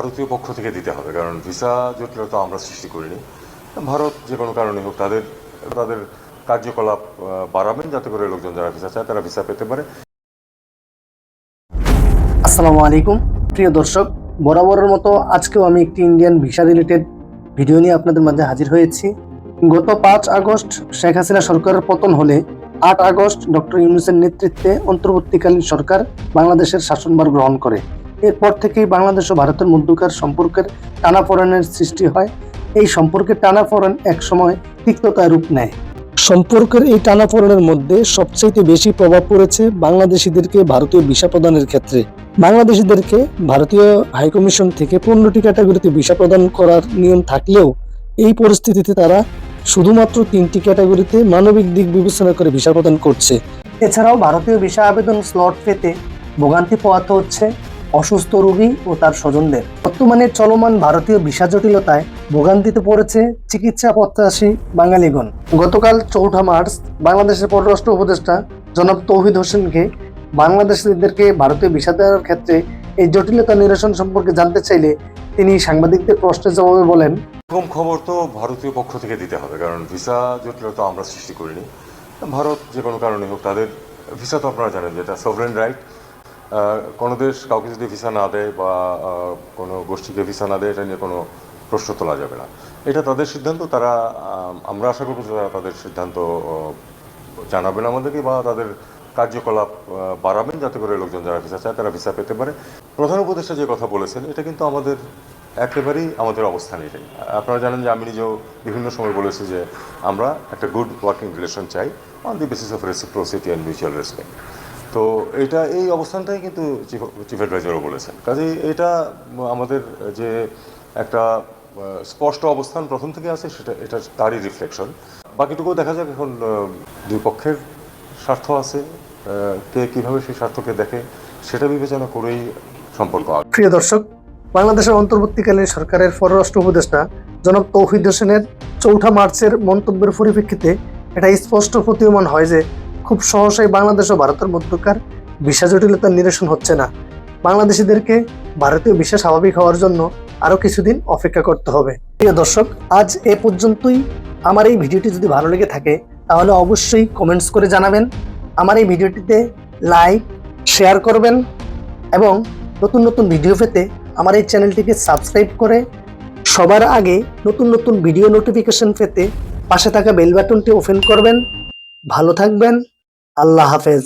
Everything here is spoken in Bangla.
ভারতীয় পক্ষ থেকে দিতে হবে, কারণ ভিসা জটিলতা আমরা সৃষ্টি করিনি। ভারত যে কোনো কারণে হোক, তাদের তাদের কার্যকলাপ বাড়াবেন যাতে করে লোকজন যারা ভিসা চায়, তারা ভিসা পেতে পারে। আসসালামু আলাইকুম। প্রিয় দর্শক, বরাবরের মতো আজকেও আমি একটি ইন্ডিয়ান ভিসা রিলেটেড ভিডিও নিয়ে আপনাদের মাঝে হাজির হয়েছি। গত পাঁচ আগস্ট শেখ হাসিনা সরকারের পতন হলে আট আগস্ট ডক্টর ইউনুসের নেতৃত্বে অন্তর্বর্তীকালীন সরকার বাংলাদেশের শাসনভার গ্রহণ করে। এরপর থেকেই বাংলাদেশ ও ভারতের মধ্যকার সম্পর্কের টানাপোড়েনের সৃষ্টি হয়। এই সম্পর্কের টানাপোড়েন একসময় তিক্ততায় রূপ নেয়। সম্পর্কের এই টানাপোড়েনের মধ্যে সবচেয়ে বেশি প্রভাব পড়েছে বাংলাদেশিদেরকে ভারতীয় ভিসা প্রদানের ক্ষেত্রে। বাংলাদেশিদেরকে ভারতীয় হাইকমিশন থেকে পনেরোটি ক্যাটাগরিতে ভিসা প্রদান করার নিয়ম থাকলেও এই পরিস্থিতিতে তারা শুধুমাত্র তিনটি ক্যাটাগরিতে মানবিক দিক বিবেচনা করে ভিসা প্রদান করছে। এছাড়াও ভারতীয় ভিসা আবেদন স্লট পেতে ভোগান্তি পোয়াতে হচ্ছে। অসুস্থ রোগী ও তার স্বজনদের। বর্তমানে চলমান ভারতীয় ভিসা জটিলতায় ভোগান্তিতে পড়েছে চিকিৎসা প্রত্যাশী বাঙালিগণ। গতকাল চৌঠা মার্চ বাংলাদেশের পররাষ্ট্র উপদেষ্টা জনাব তৌহিদ হোসেনকে বাংলাদেশিদেরকে ভারতীয় ভিসা দেওয়ার ক্ষেত্রে এই জটিলতা নিরসন সম্পর্কে জানতে চাইলে তিনি সাংবাদিকদের প্রশ্নের জবাবে বলেন, এরকম খবর তো ভারতীয় পক্ষ থেকে দিতে হবে, কারণ ভিসা জটিলতা আমরা সৃষ্টি করিনি। ভারত যে কোনো কারণে হোক, তাদের ভিসা তো আপনারা জানেন যেটা সভরেন রাইট কোনো দেশ কাউকে যদি ভিসা না দেয় বা কোনো গোষ্ঠীকে ভিসা না দেয়, এটা নিয়ে কোনো প্রশ্ন তোলা যাবে না। এটা তাদের সিদ্ধান্ত, তারা আমরা আশা করব যে তারা তাদের সিদ্ধান্ত জানাবেন আমাদেরকে বা তাদের কার্যকলাপ বাড়াবেন যাতে করে লোকজন যারা ভিসা চায় তারা ভিসা পেতে পারে। প্রধান উপদেষ্টা যে কথা বলেছেন, এটা কিন্তু আমাদের একেবারেই আমাদের অবস্থান এটাই। আপনারা জানেন যে আমি নিজেও বিভিন্ন সময় বলেছি যে আমরা একটা গুড ওয়ার্কিং রিলেশন চাই on the basis of reciprocity and mutual respect তো এটা, এই অবস্থানটাই কিন্তু চিফ অ্যাডভাইজারও বলেছেন। কাজেই এটা আমাদের যে একটা স্পষ্ট অবস্থান প্রথম থেকে আছে, সেটা, এটা তারই রিফ্লেকশন বাকিটুকু দেখা যাক এখন দুই পক্ষের স্বার্থ আছে কে কীভাবে সেই স্বার্থকে দেখে, সেটা বিবেচনা করেই সম্পর্ক প্রিয় দর্শক, বাংলাদেশের অন্তর্বর্তীকালীন সরকারের পররাষ্ট্র উপদেষ্টা জনাব তৌহিদ হোসেনের চৌঠা মার্চের মন্তব্যের পরিপ্রেক্ষিতে এটা স্পষ্ট প্রতীয়মান হয় যে খুব সহসাই বাংলাদেশ ও ভারতের মধ্যকার ভিসা জটিলতার নিরসন হচ্ছে না। বাংলাদেশিদেরকে ভারতীয় ভিসা স্বাভাবিক হওয়ার জন্য আরও কিছুদিন অপেক্ষা করতে হবে। প্রিয় দর্শক, আজ এ পর্যন্তই। আমার এই ভিডিওটি যদি ভালো লেগে থাকে, তাহলে অবশ্যই কমেন্টস করে জানাবেন। আমার এই ভিডিওটিতে লাইক শেয়ার করবেন এবং নতুন নতুন ভিডিও পেতে আমার এই চ্যানেলটিকে সাবস্ক্রাইব করে সবার আগে নতুন নতুন ভিডিও নোটিফিকেশন পেতে পাশে থাকা বেল বাটনটি ওপেন করবেন। ভালো থাকবেন। আল্লাহ হাফেজ।